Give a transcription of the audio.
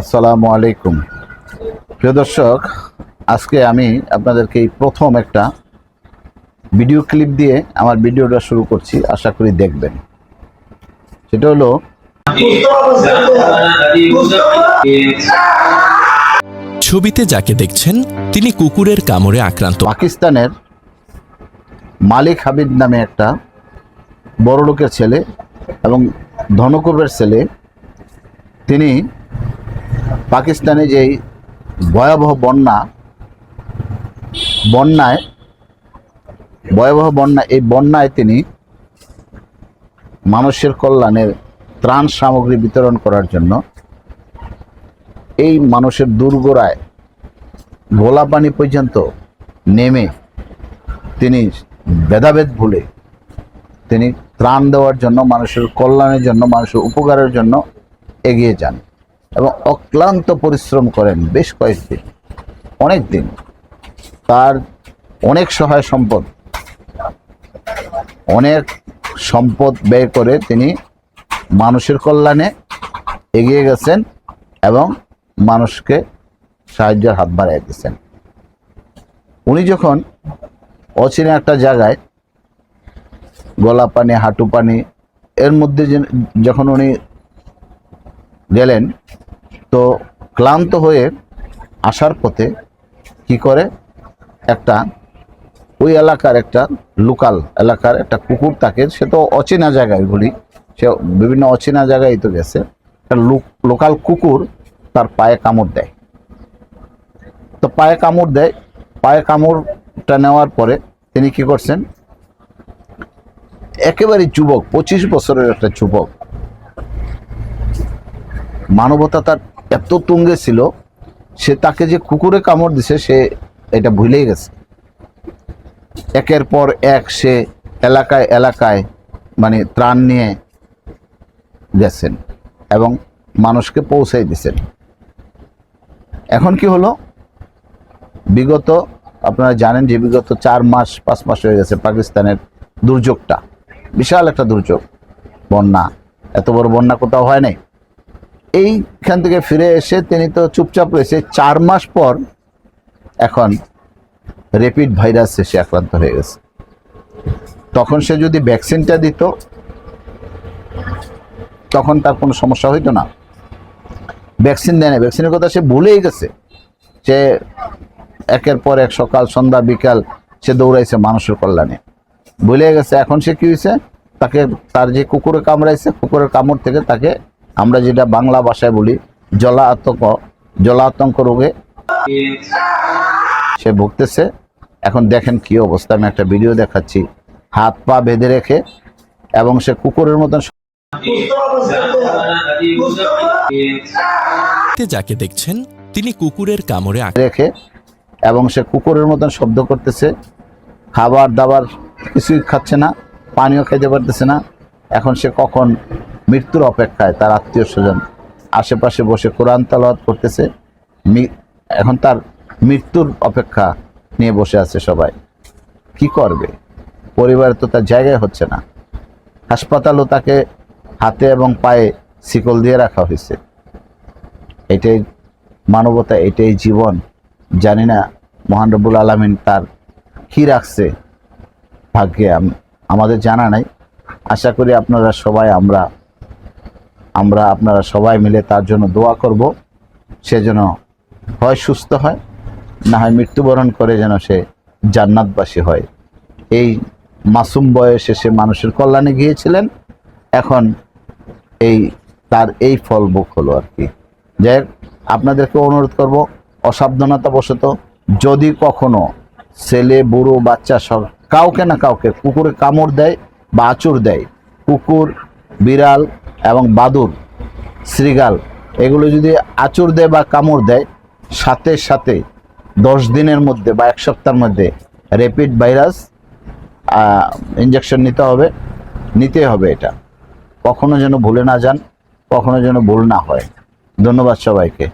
আসসালামু আলাইকুম। প্রিয় দর্শক আজকে আমি আপনাদেরকে এই প্রথম একটা ভিডিও ক্লিপ দিয়ে আমার ভিডিওটা শুরু করছি আশা করি দেখবেন। সেটা হলো ছবিতে যাকে দেখছেন তিনি কুকুরের কামড়ে আক্রান্ত। পাকিস্তানের মালিক হাবিব নামে একটা বড় লোকের ছেলে এবং ধনকুবের ছেলে তিনি পাকিস্তানে যেই ভয়াবহ বন্যা, বন্যায়, ভয়াবহ বন্যা, এই বন্যায় তিনি মানুষের কল্যাণের ত্রাণ সামগ্রী বিতরণ করার জন্য এই মানুষের দুর্গোড়ায় ভোলা পানি পর্যন্ত নেমে তিনি ভেদাভেদ ভুলে তিনি ত্রাণ দেওয়ার জন্য, মানুষের কল্যাণের জন্য, মানুষের উপকারের জন্য এগিয়ে যান। এবং অক্লান্ত পরিশ্রম করেন বেশ কয়েকদিন, অনেক দিন। তার অনেক সহায় সম্পদ, অনেক সম্পদ ব্যয় করে তিনি মানুষের কল্যাণে এগিয়ে গেছেন এবং মানুষকে সাহায্যের হাত বাড়িয়ে দিয়েছেন। উনি যখন অচেনা একটা জায়গায় গলা পানি, হাঁটু পানি, এর মধ্যে যখন উনি গেলেন তো ক্লান্ত হয়ে আসার পথে কি করে? একটা ওই এলাকার একটা লোকাল এলাকার একটা কুকুর তাকে সে তো অচেনা জায়গায় ঘুরি সে বিভিন্ন অচেনা জায়গায় তো গেছে। একটা লোকাল কুকুর তার পায়ে কামড় দেয়। তো পায়ে কামড় দেয়, পায়ে কামড়টা নেওয়ার পরে তিনি কি করছেন? একেবারে যুবক, পঁচিশ বছরের একটা যুবক, মানবতা তার এত তুঙ্গে ছিল, সে তাকে যে কুকুরে কামড় দিছে, সে এটা ভুলেই গেছে। একের পর এক সে এলাকায় এলাকায় মানে ত্রাণ নিয়ে গেছেন এবং মানুষকে পৌঁছাই দিছেন। এখন কি হলো? বিগত, আপনারা জানেন যে বিগত চার মাস, পাঁচ মাস হয়ে গেছে পাকিস্তানের দুর্যোগটা। বিশাল একটা দুর্যোগ, বন্যা। এত বড় বন্যা কোথাও হয় নাই। এইখান থেকে ফিরে এসে তিনি তো চুপচাপ রয়েছে। চার মাস পর এখন রেপিড ভাইরাসে সে আক্রান্ত হয়ে গেছে। তখন সে যদি ভ্যাকসিনটা দিত, তখন তার কোনো সমস্যা হইতো না। ভ্যাকসিন দেয় না ভ্যাকসিনের কথা সে ভুলেই গেছে। সে একের পর এক সকাল, সন্ধ্যা, বিকাল সে দৌড়াইছে মানুষের কল্যাণে। ভুলে গেছে। এখন সে কি হয়েছে তাকে, তার যে কুকুরে কামড়াইছে, কুকুরের কামড় থেকে তাকে আমরা যেটা বাংলা ভাষায় বলি জলা আতঙ্ক জলা আতঙ্ক রোগে সে ভুগতেছে। এখন দেখেন কি অবস্থা আমি একটা ভিডিও দেখাচ্ছি। হাত পা বেঁধে রেখে এবং সে কুকুরের মতন যাকে দেখছেন তিনি কুকুরের কামড়ে রেখে এবং সে কুকুরের মতন শব্দ করতেছে। খাবার দাবার কিছুই খাচ্ছে না পানিও খেতে পারতেছে না। এখন সে কখন মৃত্যুর অপেক্ষায় তার আত্মীয় স্বজন আশেপাশে বসে কোরআন তালাওয়াত করতেছে। এখন তার মৃত্যুর অপেক্ষা নিয়ে বসে আছে সবাই। কি করবে? পরিবারে তো তার জায়গায় হচ্ছে না। হাসপাতালও তাকে হাতে এবং পায়ে শিকল দিয়ে রাখা হয়েছে। এটাই মানবতা, এটাই জীবন। জানি না মহান আলমিন তার কি রাখছে। ভাগ্যে আম- আমাদের জানা নাই। আশা করি আপনারা সবাই আমরা আমরা আপনারা সবাই মিলে তার জন্য দোয়া করব। সে যেন হয় সুস্থ হয়, না হয় মৃত্যুবরণ করে যেন সে জান্নাতবাসী হয়। এই মাসুম বয়সে সে মানুষের কল্যাণে গিয়েছিলেন। এখন এই তার এই ফল ভোগ হলো আর কি। যাই আপনাদেরকে অনুরোধ করব, অসাবধানতাবশত যদি কখনো ছেলে, বুড়ো, বাচ্চা সব কাউকে না কাউকে কুকুরে কামড় দেয় বা আঁচড় দেয়, কুকুর, বিড়াল এবং বাদুর, শ্রীগাল, এগুলো যদি আচুর দেয় বা কামড় দেয়, সাথে সাথে দশ দিনের মধ্যে বা এক সপ্তাহের মধ্যে র্যাপিড ভাইরাস ইঞ্জেকশন নিতে হবে নিতে হবে এটা। কখনো যেন ভুলে না যান, কখনো যেন ভুল না হয়। ধন্যবাদ সবাইকে।